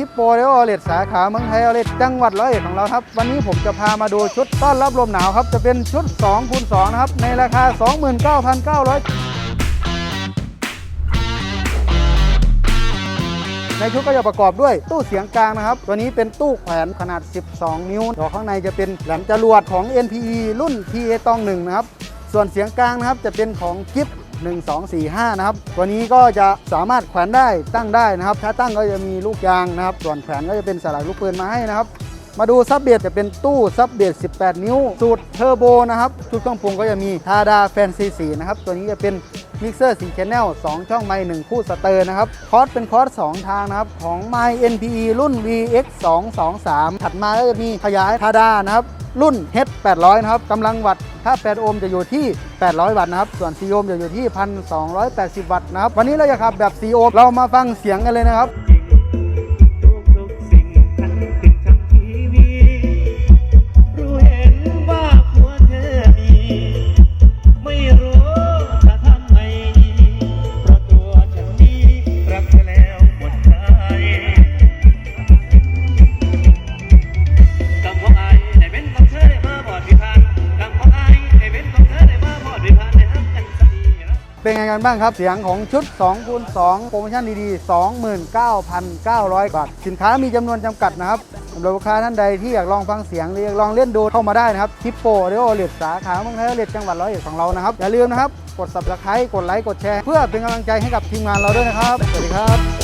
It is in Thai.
ฮิปโปเรโอเลตสาขาเมืองไทยอเลตจังหวัดร้อยเอ็ดของเราครับ วันนี้ผมจะพามาดูชุดต้อนรับลมหนาวครับ จะเป็นชุด2คูณ2นะครับ ในราคา 29,900ในชุดก็จะประกอบด้วยตู้เสียงกลางนะครับ ตัวนี้เป็นตู้แขวนขนาด 12 นิ้วตัวข้างในจะเป็นแหลมจรวดของ NPE รุ่น PA ตองหนึ่งนะครับ ส่วนเสียงกลางนะครับจะเป็นของกิฟ 1245 นะครับ ตัวนี้ก็จะสามารถแขวนได้ตั้งได้นะครับ ถ้าตั้งก็จะมีลูกยางนะครับ ส่วนแขวนก็จะเป็นสลักลูกปืนมาให้นะครับ มาดูซับเบียดจะเป็นตู้ซับเบส18 นิ้ว สูตรเทอร์โบนะครับ ชุดเครื่องปรุงก็จะมีทาดาแฟนซีสีนะครับ ตัวนี้จะเป็น มิกเซอร์4 Channel 2 ช่องไมค์1คู่สเตอร์นะครับ คอร์สเป็นคอร์ส2ทางนะครับ ของ My NPE รุ่น VX 223ถัดมาก็จะมีขยายทาดานะครับ รุ่น H 800นะครับกำลังวัตต์ถ้า 8 โอห์มจะอยู่ที่ 800 วัตต์นะครับ ส่วน 4 โอห์มจะอยู่ที่ 1,280 วัตต์นะครับ วันนี้เราจะขับแบบ 4 โอห์มเรามาฟังเสียงกันเลยนะครับ เป็นไงกันบ้างครับ เสียงของชุด2คูณ2โปรโมชั่นดีๆ 29,900 บาท สินค้ามีจำนวนจำกัดนะครับสำหรับลูกค้าท่านใดที่อยากลองฟังเสียงหรืออยากลองเล่นดูเข้ามาได้นะครับทิปโปเรโอเลตสาขาเมืองไทยเลตจังหวัดร้อยเอ็ดของเรานะครับ อย่าลืมนะครับ กด subscribe กดไลค์กดแชร์ เพื่อเป็นกำลังใจให้กับทีมงานเราด้วยนะครับ สวัสดีครับ